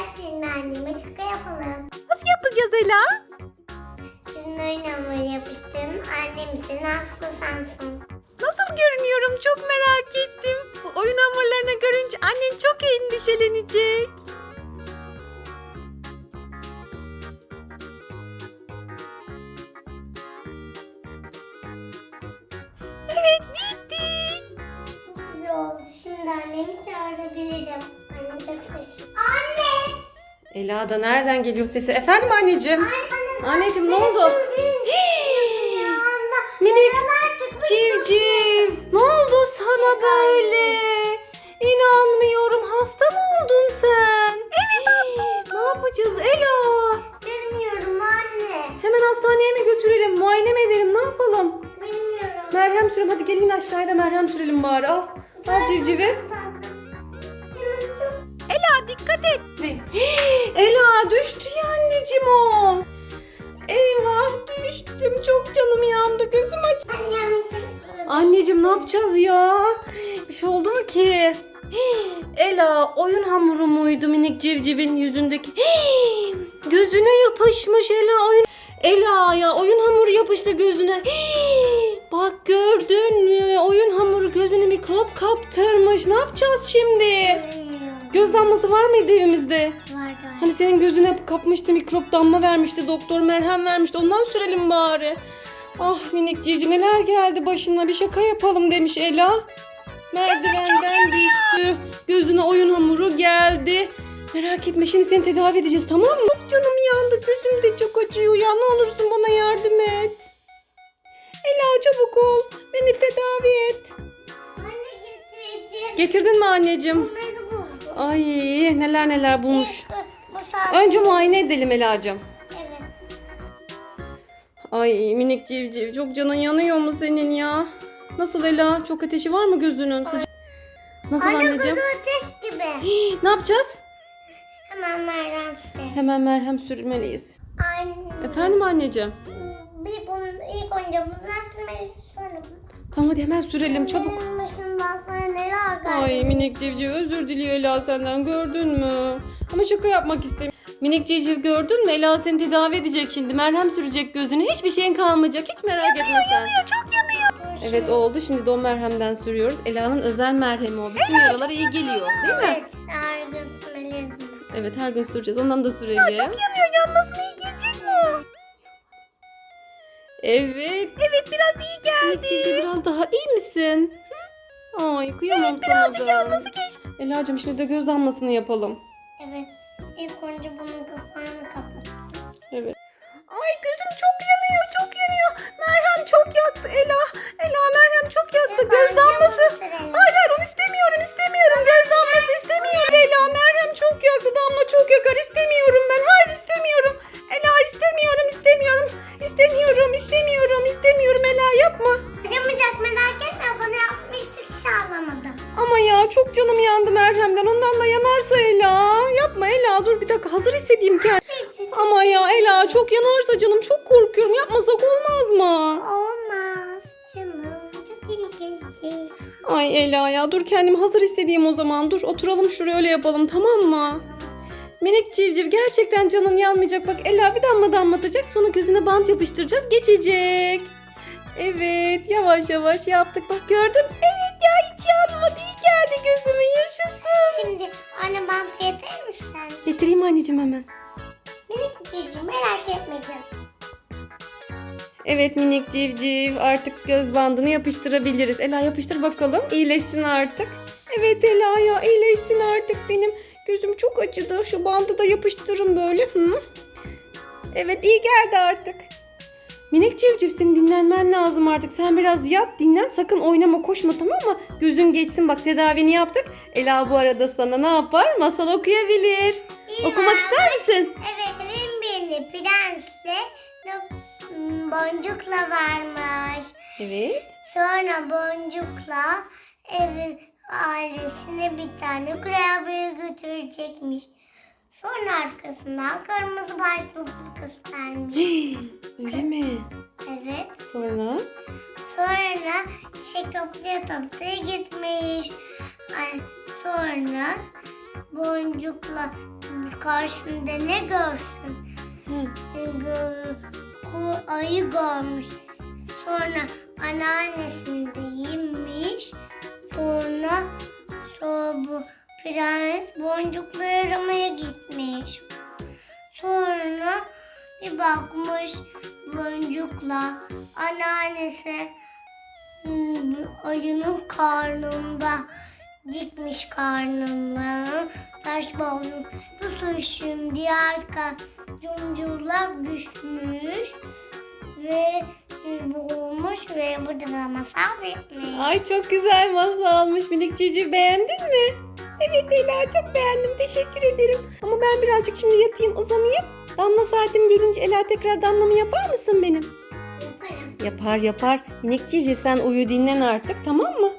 Gel seninle anneme şaka yapalım. Nasıl yapacağız Ela? Senin oyun hamuru yapıştırın. Annem seni hasta sansın. Nasıl görünüyorum çok merak ettim. Bu oyun hamurlarını görünce annen çok endişelenecek. Evet bitti. Güzel oldu. Şimdi annemi çağırabilirim. Anne! Ela da nereden geliyor sesi? Efendim anneciğim? Anne! Anneciğim ne oldu? Minik. Civciv ne oldu sana böyle? İnanmıyorum hasta mı oldun sen? Evet hasta Ne yapacağız Ela? Bilmiyorum anne. Hemen hastaneye mi götürelim? Muayene mi edelim? Ne yapalım? Bilmiyorum. Merhem sürelim. Hadi gelin aşağıda merhem sürelim bari. Al. Al civcivi. Dikkat et. Ela düştü ya anneciğim o. Eyvah düştüm. Çok canım yandı. Gözüm aç. Anneciğim ne yapacağız ya? Bir şey oldu mu ki? Ela oyun hamuru muydu minik civcivin yüzündeki? Gözüne yapışmış Ela oyun. Ela ya oyun hamuru yapıştı gözüne. Bak gördün mü? Oyun hamuru gözüne mikrop kaptırmış. Ne yapacağız şimdi? Göz damlası var mıydı evimizde? Vardı. Hani senin gözüne kapmıştı mikrop damla vermişti doktor merhem vermişti ondan sürelim bari. Ah minik civciv neler geldi başına bir şaka yapalım demiş Ela. Merdivenden düştü. Gözüne oyun hamuru geldi. Merak etme şimdi seni tedavi edeceğiz tamam mı? Çok canım yandı gözüm de çok acıyor ya ne olursun bana yardım et. Ela çabuk ol beni tedavi et. Anne getirdim. Getirdin mi anneciğim? Bunları. Ay neler neler bulmuş. İşte Bu saat. Önce muayene edelim Ela'cığım. Evet. Ay minik civciv çok canın yanıyor mu senin ya? Nasıl Ela? Çok ateşi var mı gözünün? Sıcak. Nasıl Anne anneciğim? kızı ateş gibi. Ne yapacağız? Hemen merhem süre. Hemen merhem sürmeliyiz. Anne. Efendim anneciğim? Bir bunun ilk önce bundan sürmeliyiz sonra. Tamam hadi hemen sürelim çabuk. Ay minik civciv özür diliyor Ela senden gördün mü? Ama şaka yapmak istemiyorum. Minik civciv gördün mü? Ela seni tedavi edecek şimdi. Merhem sürecek gözüne. Hiçbir şeyin kalmayacak. Hiç merak etme sen. çok yanıyor. Evet oldu. Şimdi o merhemden sürüyoruz. Ela'nın özel merhemi o. Bütün yaralara iyi geliyor. Değil mi? Evet. Her gün bunu. Evet her gün süreceğiz. Ondan da sürelim. yanıyor. Yanmasına iyi gelecek mi? Evet. Evet biraz iyi geldi. Civciv biraz daha iyi misin? Ay kıyamam sana da. geçti. Ela'cığım şimdi de göz damlasını yapalım. Evet. İlk önce bunun kapağını kapat. Evet. Ay gözüm çok yanıyor, çok yanıyor. Merhem çok yaktı Ela. Ela merhem çok yaktı. Göz damlası. Hayır hayır onu istemiyorum, istemiyorum. Göz damlası istemiyorum. Ela merhem çok yaktı. Damla çok yakar. İstemiyorum ben. Hayır istemiyorum. Ela istemiyorum, istemiyorum. İstemiyorum, istemiyorum, istemiyorum Ela yapma. Yamayacak merak etme. Bana yapmıştık hiç ağlamadım. Ama ya çok canım yandı merhemden. Ondan da yanarsa Ela. Yapma Ela dur bir dakika hazır hissedeyim kendimi. Ama ya Ela çok yanarsa canım çok korkuyorum. Yapmasak olmaz mı? Olmaz canım. Çok iyi geçti. Ay Ela ya dur kendimi hazır hissedeyim o zaman. Dur oturalım şuraya öyle yapalım tamam mı? Minik civciv gerçekten canın yanmayacak. Bak Ela bir damla damlatacak sonra gözüne bant yapıştıracağız geçecek. Evet yavaş yavaş yaptık. Bak gördün? Evet hiç yanmadı. İyi geldi gözüme yaşasın. Şimdi anne bant getirir misin? Getireyim anneciğim hemen. Minik civciv merak etme canım. Evet minik civciv artık göz bandını yapıştırabiliriz. Ela yapıştır bakalım. İyileşsin artık. Evet Ela ya iyileşsin artık benim. Gözüm çok acıdı. Şu bandı da yapıştırın böyle. Hı? Evet iyi geldi artık. Minik civciv senin dinlenmen lazım artık. Sen biraz yat dinlen. Sakın oynama koşma tamam mı? Gözün geçsin bak tedavini yaptık. Ela bu arada sana ne yapar? Masal okuyabilir. İyi Okumak ister misin? Evet Rimbirli prensle boncukla varmış. Evet. Sonra boncukla evin ailesine bir tane kurabiye götürecekmiş. Sonra arkasından kırmızı başlıklı kız gelmiş. Öyle mi? Topluya topluya gitmiş. Ay, Sonra boncukla karşısında ne görsün? Hı. Ku- ayı görmüş. Sonra anneannesini de yemiş. Sonra, sonra bu prens boncuklu aramaya gitmiş. Sonra bir bakmış boncukla anneannesi ayının karnında dikmiş karnına taş balon şimdi arka yumculak düşmüş ve boğulmuş ve burada da masal bitmiş. Ay çok güzel masalmış minik civciv beğendin mi? Evet Ela çok beğendim teşekkür ederim. Ama ben birazcık şimdi yatayım uzanayım. Damla saatim gelince Ela tekrar damlamı yapar mısın benim? Yapar yapar. Minik civciv sen uyu dinlen artık tamam mı?